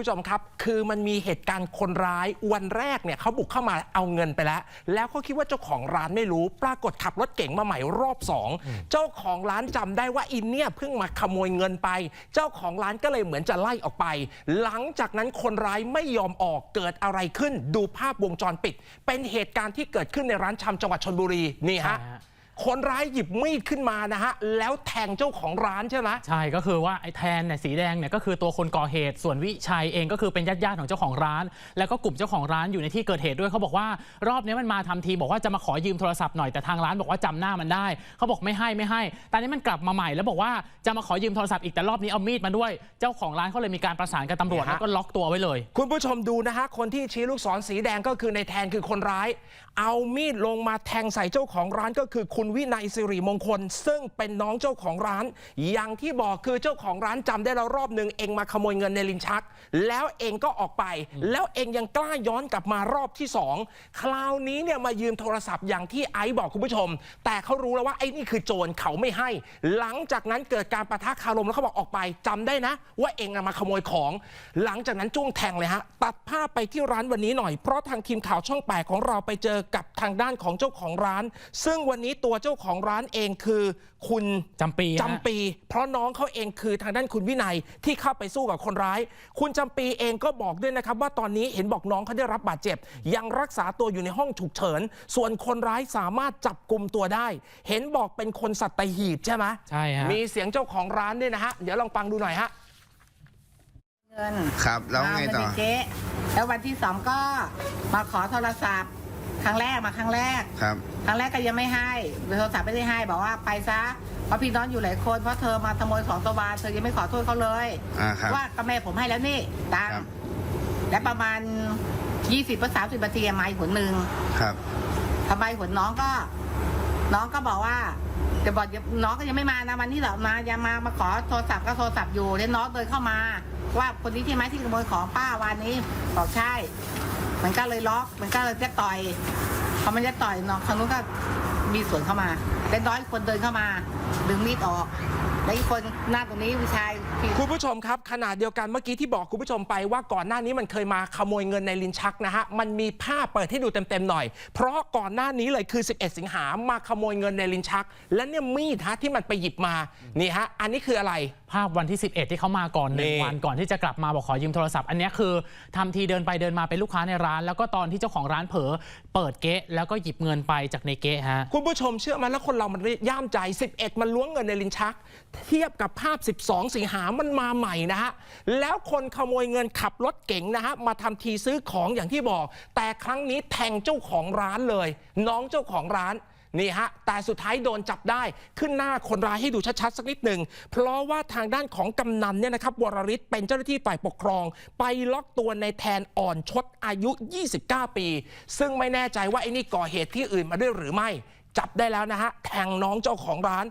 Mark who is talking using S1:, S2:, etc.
S1: คุณผู้ชมครับ คือมันมีเหตุการณ์คนร้ายวันแรกเนี่ยเขาบุกเข้ามาเอาเงินไปแล้ว แล้วเขาคิดว่าเจ้าของร้านไม่รู้ ปรากฏขับรถเก๋งมาใหม่รอบสองเจ้าของร้านจำได้ว่าอินเนี่ยเพิ่งมาขโมยเงินไป เจ้าของร้านก็เลยเหมือนจะไล่ออกไป หลังจากนั้นคนร้ายไม่ยอมออกเกิดอะไรขึ้น ดูภาพวงจรปิด เป็นเหตุการณ์ที่เกิดขึ้นในร้านชำจังหวัดชนบุรีนี่ฮะ
S2: ใช่ฮะ
S1: คนร้ายหยิบมีดขึ้นมานะฮะ แล้วแทงเจ้าของร้านใช่ไหม
S2: ใช่ก็คือว่าไอ้แทนเนี่ยสีแดงเนี่ยก็คือตัวคนก่อเหตุส่วนวิชัยเองก็คือเป็นญาติญาติๆของเจ้าของร้าน แล้วก็กลุ่มเจ้าของร้านอยู่ในที่เกิดเหตุด้วยเขาบอกว่ารอบนี้มันมาทำทีบอกว่าจะมาขอยืมโทรศัพท์หน่อยแต่ทางร้านบอกว่าจำหน้ามันได้เขาบอกไม่ให้ไม่ให้แต่นี้มันกลับมาใหม่แล้วบอกว่าจะมาขอยืมโทรศัพท์อีกแต่รอบนี้เอามีดมาด้วย เจ้าของร้านเขาเลยมีการประสานกับตำรวจ
S1: เนี่ยฮะ
S2: แล้วก็ล็อกตัวไว้เลย
S1: คุณผู้ชมดูนะฮะคนที่ชี้ลูกศรสีแดงก็คือในแทนคือคนร้าย เอามีดลงมาแทงใส่เจ้าของร้านก็คือคุณวินัยสิริมงคล ซึ่งเป็นน้องเจ้าของร้าน อย่างที่บอกคือเจ้าของร้านจำได้แล้วรอบหนึ่งเองมาขโมยเงินในลิ้นชัก แล้วเองก็ออกไป แล้วเองยังกล้าย้อนกลับมารอบที่สองคราวนี้เนี่ยมายืมโทรศัพท์อย่างที่ไอซ์บอกคุณผู้ชม แต่เขารู้แล้วว่าไอ้นี่คือโจรเขาไม่ให้ หลังจากนั้นเกิดการประทะคารมแล้วเขาบอกออกไปจำได้นะ ว่าเองมาขโมยของ หลังจากนั้นจ้วงแทงเลยฮะตัดภาพไปที่ร้านวันนี้หน่อยเพราะทางทีมข่าวช่องแปของเราไปเจอกับทางด้านของเจ้าของร้าน ซึ่งวันนี้ตัวเจ้าของร้านเองคือคุณ
S2: จำปีฮะ
S1: จำปี เพราะน้องเขาเองคือทางด้านคุณวินัยที่เข้าไปสู้กับคนร้าย คุณจำปีเองก็บอกด้วยนะครับ ว่าตอนนี้เห็นบอกน้องเขาได้รับบาดเจ็บ ยังรักษาตัวอยู่ในห้องฉุกเฉิน ส่วนคนร้ายสามารถจับกลุ่มตัวได้ เห็นบอกเป็นคนสัตหีบใช่ไหม
S2: ใช่ฮะ
S1: มีเสียงเจ้าของร้านด้วยนะฮะเดี๋ยวลองฟังดูหน่อยฮะ
S3: เงิน
S4: ครับแล้วไงต่อ
S3: มาเป็นเจ๊แล้ววันที่สองก็มาขอโทรศัพท์ ครั้งแรกมาครั้งแรก
S4: ครับ
S3: ครั้งแรกก็ยังไม่ให้โทรศัพท์ไม่ได้ให้บอกว่าไปซะเพราะพี่น้องอยู่หลายคนเพราะเธอมาขโมยของตัววานเธอยังไม่ขอโทษเขาเลย
S4: อ่าครับ
S3: ว่าก็แม่ผมให้แล้วนี่ตัง
S4: ครั
S3: ค์
S4: บ
S3: และประมาณยี่สิบหรือสามสิบนาทีมาอีกหนหนึ่ง
S4: ครับ
S3: ทำไมหนน้องก็ น้องก็บอกว่าจะบอกเดี๋ยวน้องก็ยังไม่มานะวันนี้เหรอมายังมามาขอโทรศัพท์ก็โทรศัพท์อยู่แล้วน้องเดินเข้ามา ว่าคนนี้ที่ไหมที่ขโมยของป้าวันนี้บอกใช่ มันก็เลยล็อก มันก็เลยจะต่อยพอมันจะต่อยเน้องทางนู้นก็มีสวนเข้ามาแล้วน้อยคนเดินเข้ามา ดึงมีดออกแล้วอีกคนหน้าตรงนี้ผู้ชาย
S1: คุณผู้ชมครับขณะเดียวกันเมื่อกี้ที่บอกคุณผู้ชมไปว่าก่อนหน้านี้มันเคยมาขโมยเงินในลิ้นชักนะฮะมันมีภาพเปิดให้ดูเต็มๆหน่อย เพราะก่อนหน้านี้เลยคือ 11 สิงหามาขโมยเงินในลิ้นชัก และเนี่ยมีดฮะที่มันไปหยิบมานี่ฮะอันนี้คืออะไร
S2: ภาพวันที่ 11 ที่เขามาก่อนหนึ่ง
S1: นี่
S2: วันก่อนที่จะกลับมาบอกขอยืมโทรศัพท์ อันเนี้ยคือทำทีเดินไปเดินมาเป็นลูกค้าในร้าน แล้วก็ตอนที่เจ้าของร้านเผลอเปิดเก๊ะแล้วก็หยิบเงินไปจากในเก๊ะฮะ
S1: คุณผู้ชมเชื่อไหมแล้วคนเรามันย่ามใจ 11 มันล้วงเงินในลิ้นชัก เทียบกับภาพ 12 สิงหามันมาใหม่นะฮะแล้วคนขโมยเงินขับรถเก๋งนะฮะมาทำทีซื้อของอย่างที่บอก แต่ครั้งนี้แทงเจ้าของร้านเลย น้องเจ้าของร้าน นี่ฮะ แต่สุดท้ายโดนจับได้ขึ้นหน้าคนร้ายให้ดูชัดๆ สักนิดหนึ่ง เพราะว่าทางด้านของกำนันเนี่ยนะครับวรริศเป็นเจ้าหน้าที่ฝ่ายปกครอง ไปล็อกตัวในแทนอ่อนชดอายุ 29 ปี ซึ่งไม่แน่ใจว่าไอ้นี่ก่อเหตุที่อื่นมาด้วยหรือไม่ จับได้แล้วนะฮะ แทงน้องเจ้าของร้าน